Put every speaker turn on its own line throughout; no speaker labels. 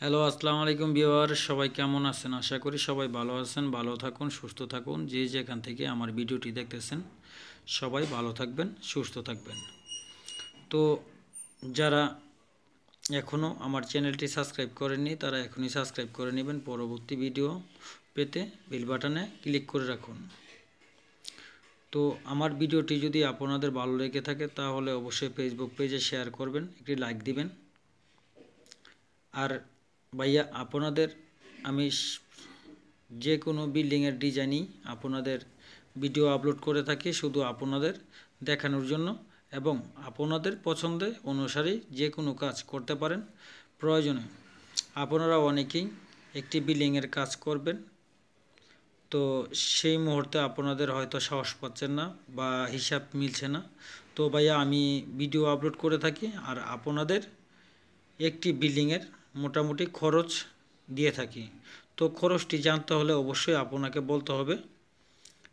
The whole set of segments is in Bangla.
হ্যালো, আসসালামু আলাইকুম বিওয়ার সবাই কেমন আছেন? আশা করি সবাই ভালো আছেন, ভালো থাকুন, সুস্থ থাকুন। যে যেখান থেকে আমার ভিডিওটি দেখতেছেন, সবাই ভালো থাকবেন, সুস্থ থাকবেন। তো যারা এখনও আমার চ্যানেলটি সাবস্ক্রাইব করেননি, তারা এখনই সাবস্ক্রাইব করে নেবেন। পরবর্তী ভিডিও পেতে বেল বাটনে ক্লিক করে রাখুন। তো আমার ভিডিওটি যদি আপনাদের ভালো লেগে থাকে, তাহলে অবশ্যই ফেসবুক পেজে শেয়ার করবেন, একটি লাইক দিবেন। আর ভাইয়া, আপনাদের আমি যে কোনো বিল্ডিংয়ের ডিজাইনই আপনাদের ভিডিও আপলোড করে থাকি শুধু আপনাদের দেখানোর জন্য এবং আপনাদের পছন্দে অনুসারেই যে কোনো কাজ করতে পারেন। প্রয়োজনে আপনারা অনেকেই একটি বিল্ডিংয়ের কাজ করবেন। তো সেই মুহূর্তে আপনাদের হয়তো সাহস পাচ্ছেন না বা হিসাব মিলছে না। তো ভাইয়া, আমি ভিডিও আপলোড করে থাকি আর আপনাদের একটি বিল্ডিংয়ের মোটামুটি খরচ দিয়ে থাকি। তো খরচটি জানতে হলে অবশ্যই আপনাকে বলতে হবে,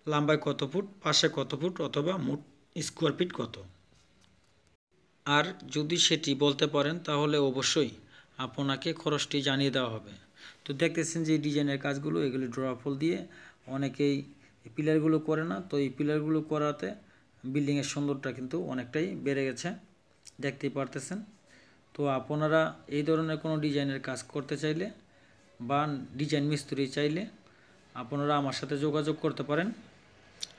লম্বায় কত ফুট, পাশে কত ফুট অথবা মোট স্কোয়ার ফিট কত। আর যদি সেটি বলতে পারেন, তাহলে অবশ্যই আপনাকে খরচটি জানিয়ে দেওয়া হবে। তো দেখতেছেন যে ডিজাইনের কাজগুলো, এগুলি ড্রফল দিয়ে অনেকেই পিলারগুলো করে না। তো এই পিলারগুলো করাতে বিল্ডিংয়ের সৌন্দর্যটা কিন্তু অনেকটাই বেড়ে গেছে। দেখতেই পারতেছেন। তো আপনারা এই ধরনের কোনো ডিজাইনের কাজ করতে চাইলে বা ডিজাইন মিস্ত্রি চাইলে আপনারা আমার সাথে যোগাযোগ করতে পারেন।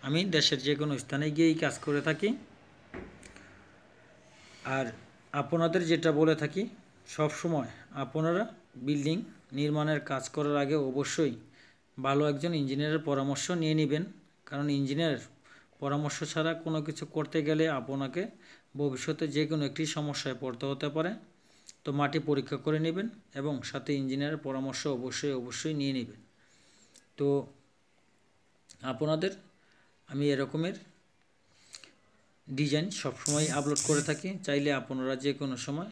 আমি দেশের যে কোনো স্থানে গিয়েই কাজ করে থাকি। আর আপনাদের যেটা বলে থাকি, সব সময় আপনারা বিল্ডিং নির্মাণের কাজ করার আগে অবশ্যই ভালো একজন ইঞ্জিনিয়ারের পরামর্শ নিয়ে নেবেন। কারণ ইঞ্জিনিয়ার পরামর্শ ছাড়া কোনো কিছু করতে গেলে আপনাকে ভবিষ্যতে যে কোনো একটি সমস্যায় পড়তে হতে পারে। তো মাটি পরীক্ষা করে নেবেন এবং সাথে ইঞ্জিনিয়ারের পরামর্শ অবশ্যই অবশ্যই নিয়ে নেবেন। তো আপনাদের আমি এরকমের ডিজাইন সবসময় আপলোড করে থাকি। চাইলে আপনারা যে কোনো সময়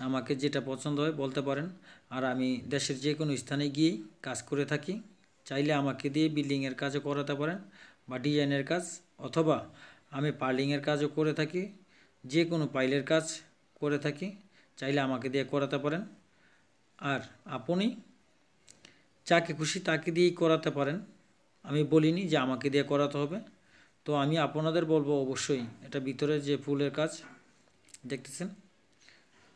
আমাকে যেটা পছন্দ হয় বলতে পারেন। আর আমি দেশের যে কোনো স্থানে গিয়েই কাজ করে থাকি। চাইলে আমাকে দিয়ে বিল্ডিংয়ের কাজও করাতে পারেন বা ডিজাইনের কাজ অথবা আমি পার্লিংয়ের কাজও করে থাকি। যে কোনো পাইলের কাজ করে থাকি, চাইলে আমাকে দিয়ে করাতে পারেন। আর আপনি যাকে খুশি তাকে দিয়েই করাতে পারেন। আমি বলিনি যে আমাকে দিয়ে করাতে হবে। তো আমি আপনাদের বলব অবশ্যই, এটা ভিতরে যে ফুলের কাজ, দেখতেছেন?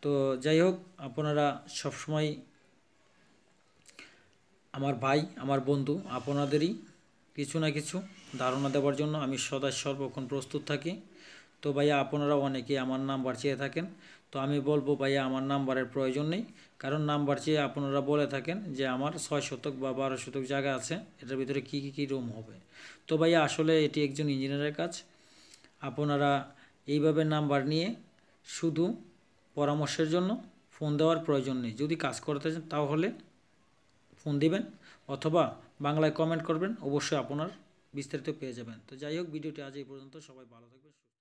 তো যাই হোক, আপনারা সবসময় আমার ভাই, আমার বন্ধু, আপনাদেরই কিছু না কিছু ধারণা দেওয়ার জন্য আমি সদা সর্বক্ষণ প্রস্তুত থাকি। তো ভাইয়া আপনারা অনেকে আমার নাম্বার চেয়ে থাকেন, তো আমি বলব ভাইয়া আমার নাম্বারের প্রয়োজন নেই। কারণ নাম্বার চেয়ে আপনারা বলে থাকেন যে আমার ছয় শতক বা বারো শতক জায়গা আছে, এটার ভিতরে কী কী কী রুম হবে। তো ভাইয়া আসলে এটি একজন ইঞ্জিনিয়ারের কাজ। আপনারা এইভাবে নাম্বার নিয়ে শুধু পরামর্শের জন্য ফোন দেওয়ার প্রয়োজন নেই। যদি কাজ করতে চান তাহলে ফোন দিবেন অথবা বাংলায় কমেন্ট করবেন, অবশ্যই আপনার বিস্তারিত পেয়ে যাবেন। তো যাই হোক, ভিডিওটি আজ এই পর্যন্ত। সবাই ভালো থাকবেন